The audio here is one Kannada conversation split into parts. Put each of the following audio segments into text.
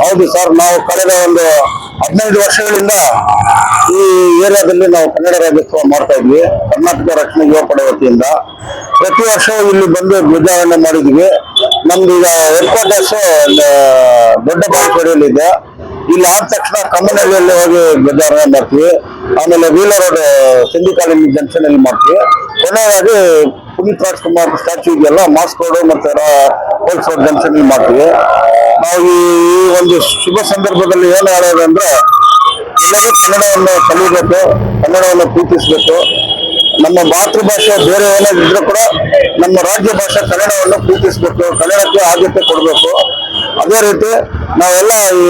ಹೌದು ಸರ್, ನಾವು ಕಳೆದ ಒಂದು ಹದಿನೈದು ವರ್ಷಗಳಿಂದ ಈ ಏರಿಯಾದಲ್ಲಿ ನಾವು ಕನ್ನಡ ರಾಜ್ಯೋತ್ಸವ ಮಾಡ್ತಾ ಇದ್ವಿ. ಕರ್ನಾಟಕ ರಕ್ಷಣಾ ಯುವ ಪಡೆ ವತಿಯಿಂದ. ಪ್ರತಿ ವರ್ಷ ಇಲ್ಲಿ ಬಂದು ಧ್ವಜಾರೋಹಣ ಮಾಡಿದ್ವಿ. ನಮ್ದು ಈಗ ಹೆಡ್ ಕ್ವಾರ್ಟರ್ಸ್ ದೊಡ್ಡ ಬಾಗೇವಾಡಿಯಲ್ಲಿ ಇದೆ. ಇಲ್ಲಿ ಆದ ತಕ್ಷಣ ಕಮ್ಮನಹಳ್ಳಿಯಲ್ಲಿ ಹೋಗಿ ಧ್ವಜಾರೋಹಣ ಮಾಡ್ತೀವಿ. ಆಮೇಲೆ wheeler road Sindhi college junction ಅಲ್ಲಿ ಮಾಡ್ತೀವಿ. ಕೊನೆಯದಾಗಿ ಪುನೀತ್ ರಾಜ್ಕುಮಾರ್ ಸ್ಟ್ಯಾಚ್ಯೂ ಇದೆಯಲ್ಲ ಮಾಸ್ಕ್ ರೋಡ್ ಮತ್ತೆ ಪೊಲೀಸ್ ರೋಡ್ ಜಂಕ್ಷನ್ ಮಾಡ್ತೀವಿ. ನಾವು ಈ ಒಂದು ಶುಭ ಸಂದರ್ಭದಲ್ಲಿ ಏನು ಹೇಳೋದು ಅಂದ್ರೆ, ಎಲ್ಲರೂ ಕನ್ನಡವನ್ನು ಕಲಿಬೇಕು, ಕನ್ನಡವನ್ನು ಪ್ರೀತಿಸಬೇಕು. ನಮ್ಮ ಮಾತೃಭಾಷೆ ಬೇರೆ ಏನಾದ್ರು ಕೂಡ ನಮ್ಮ ರಾಜ್ಯ ಭಾಷೆ ಕನ್ನಡವನ್ನು ಪ್ರೀತಿಸಬೇಕು, ಕನ್ನಡಕ್ಕೆ ಆದ್ಯತೆ ಕೊಡಬೇಕು. ಅದೇ ರೀತಿ ನಾವೆಲ್ಲ ಈ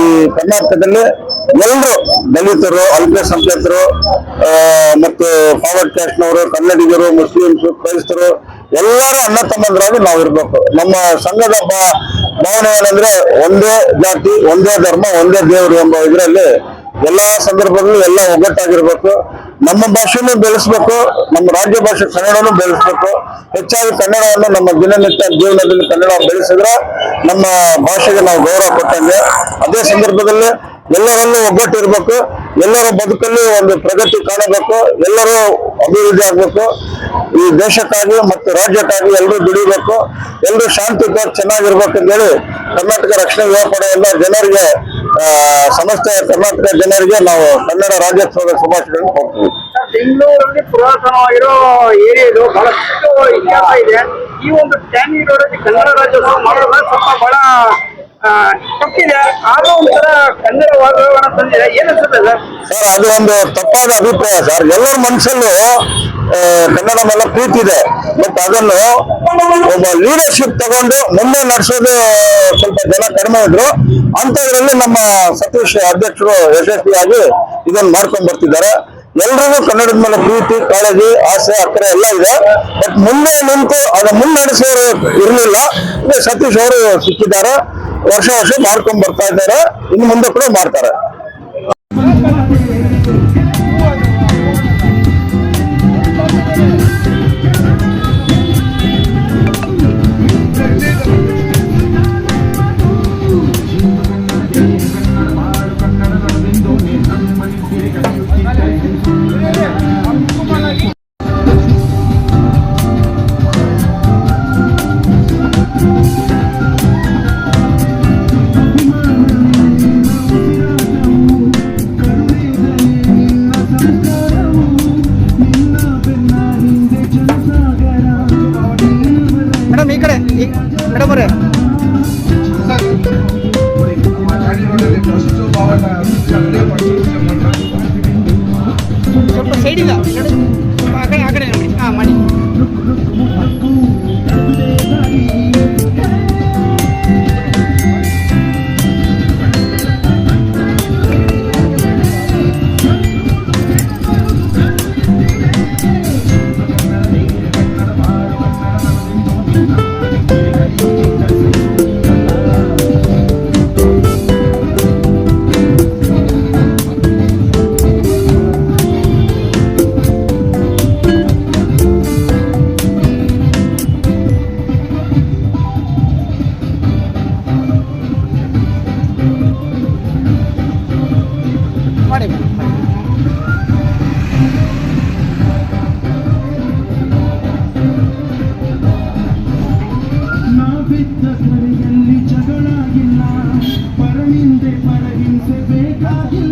ಈ ಕರ್ನಾಟಕದಲ್ಲಿ ಎಲ್ಲರೂ ದಲಿತರು, ಅಲ್ಪಸಂಖ್ಯಾತರು ಮತ್ತು ಫಾರ್ವರ್ಡ್ ಕ್ಯಾಸ್ಟ್ನವರು ಕನ್ನಡಿಗರು, ಮುಸ್ಲಿಮ್ಸ್, ಕ್ರೈಸ್ತರು, ಎಲ್ಲರೂ ಅಣ್ಣ ತಮ್ಮಂದರಾಗಿ ನಾವು ಇರ್ಬೇಕು. ನಮ್ಮ ಸಂಘದ ಭಾವನೆ ಏನಂದ್ರೆ ಒಂದೇ ಜಾತಿ, ಒಂದೇ ಧರ್ಮ, ಒಂದೇ ದೇವರು ಎಂಬ ಇದರಲ್ಲಿ ಎಲ್ಲಾ ಸಂದರ್ಭದಲ್ಲೂ ಎಲ್ಲ ಒಗ್ಗಟ್ಟಾಗಿರ್ಬೇಕು. ನಮ್ಮ ಭಾಷೆನೂ ಬೆಳೆಸ್ಬೇಕು, ನಮ್ಮ ರಾಜ್ಯ ಭಾಷೆ ಕನ್ನಡನೂ ಬೆಳೆಸ್ಬೇಕು. ಹೆಚ್ಚಾಗಿ ಕನ್ನಡವನ್ನು ನಮ್ಮ ದಿನನಿತ್ಯ ಜೀವನದಲ್ಲಿ ಕನ್ನಡ ಬೆಳೆಸಿದ್ರೆ ನಮ್ಮ ಭಾಷೆಗೆ ನಾವು ಗೌರವ ಕೊಟ್ಟಂಗೆ. ಅದೇ ಸಂದರ್ಭದಲ್ಲಿ ಎಲ್ಲರಲ್ಲೂ ಒಗ್ಗಟ್ಟಿರ್ಬೇಕು, ಎಲ್ಲರ ಬದುಕಲ್ಲಿ ಒಂದು ಪ್ರಗತಿ ಕಾಣಬೇಕು, ಎಲ್ಲರೂ ಅಭಿವೃದ್ಧಿ ಆಗ್ಬೇಕು. ಈ ದೇಶಕ್ಕಾಗಿ ಮತ್ತು ರಾಜ್ಯಕ್ಕಾಗಿ ಎಲ್ಲರೂ ದುಡಿಬೇಕು, ಎಲ್ಲರೂ ಶಾಂತಿಯುತ ಚೆನ್ನಾಗಿರ್ಬೇಕು ಅಂತೇಳಿ ಕರ್ನಾಟಕ ರಕ್ಷಣಾ ಎಲ್ಲ ಜನರಿಗೆ ಸಮಸ್ತ ಕರ್ನಾಟಕ ಜನರಿಗೆ ನಾವು ಕನ್ನಡ ರಾಜ್ಯೋತ್ಸವದ ಶುಭಾಶಯಗಳನ್ನು ಕೊಡ್ತೀವಿ ಬೆಂಗಳೂರಲ್ಲಿ ಪುರಾತನವಾಗಿರೋ ಏರಿಯಾ ಇದು ಬಹಳಷ್ಟು ಇತಿಹಾಸ ಇದೆ. ಈ ಒಂದು ಟ್ಯಾನಿ ರೋಡಲ್ಲಿ ಕನ್ನಡ ರಾಜ್ಯೋತ್ಸವ ಮಾಡೋದ್ರೆ ಸ್ವಲ್ಪ ಬಹಳ ತಪ್ಪಿದೆ. ಆದ್ರೂ ಒಂಥರ ಕನ್ನಡ ವಾತಾವರಣ ತಂದಿದೆ. ಏನಿಸುತ್ತೆ ಸರ್? ಸರ್ ಅದು ಒಂದು ತಪ್ಪಾದ ಅಭಿಪ್ರಾಯ. ಸರ್ ಎಲ್ಲರ ಮನಸ್ಸಲ್ಲೂ ಕನ್ನಡ ಮೇಲೆ ಪ್ರೀತಿ ಇದೆ ಬಟ್ ಅದನ್ನು ಒಬ್ಬ ಲೀಡರ್ಶಿಪ್ ತಗೊಂಡು ಮುಂದೆ ನಡೆಸೋದು ಸ್ವಲ್ಪ ಜನ ಕಡಿಮೆ ಇದ್ರು. ಅಂತದ್ರಲ್ಲಿ ನಮ್ಮ ಸತೀಶ್ ಅಧ್ಯಕ್ಷರು ಯಶಸ್ವಿಯಾಗಿ ಇದನ್ನ ಮಾಡ್ಕೊಂಡ್ ಬರ್ತಿದ್ದಾರೆ. ಎಲ್ರಿಗೂ ಕನ್ನಡದ ಮೇಲೆ ಪ್ರೀತಿ, ಕಾಳಜಿ, ಆಸೆ ಅಕ್ಕರೆ ಎಲ್ಲ ಇದೆ. ಬಟ್ ಮುಂದೆ ನಿಂತು ಅದನ್ನ ಮುನ್ನಡೆಸೋರು ಇರಲಿಲ್ಲ. ಸತೀಶ್ ಅವರು ಸಿಕ್ಕಿದ್ದಾರೆ. ವರ್ಷ ವರ್ಷ ಮಾಡ್ಕೊಂಡ್ ಬರ್ತಾ ಇದ್ದಾರೆ. ಇನ್ನು ಮುಂದೆ ಕೂಡ ಮಾಡ್ತಾರೆ. ಮೇಡಮ್ ಈ ಕಡೆ ಮಾಡಿ. ಮಾಡಿ ನಾವಿದ್ದ ಕಡೆಯಲ್ಲಿ ಜಗಳಾಗಿಲ್ಲ. ಪರನಿಂದೆ ಪರಹಿಂಸೆ ಬೇಕಾಗಿಲ್ಲ.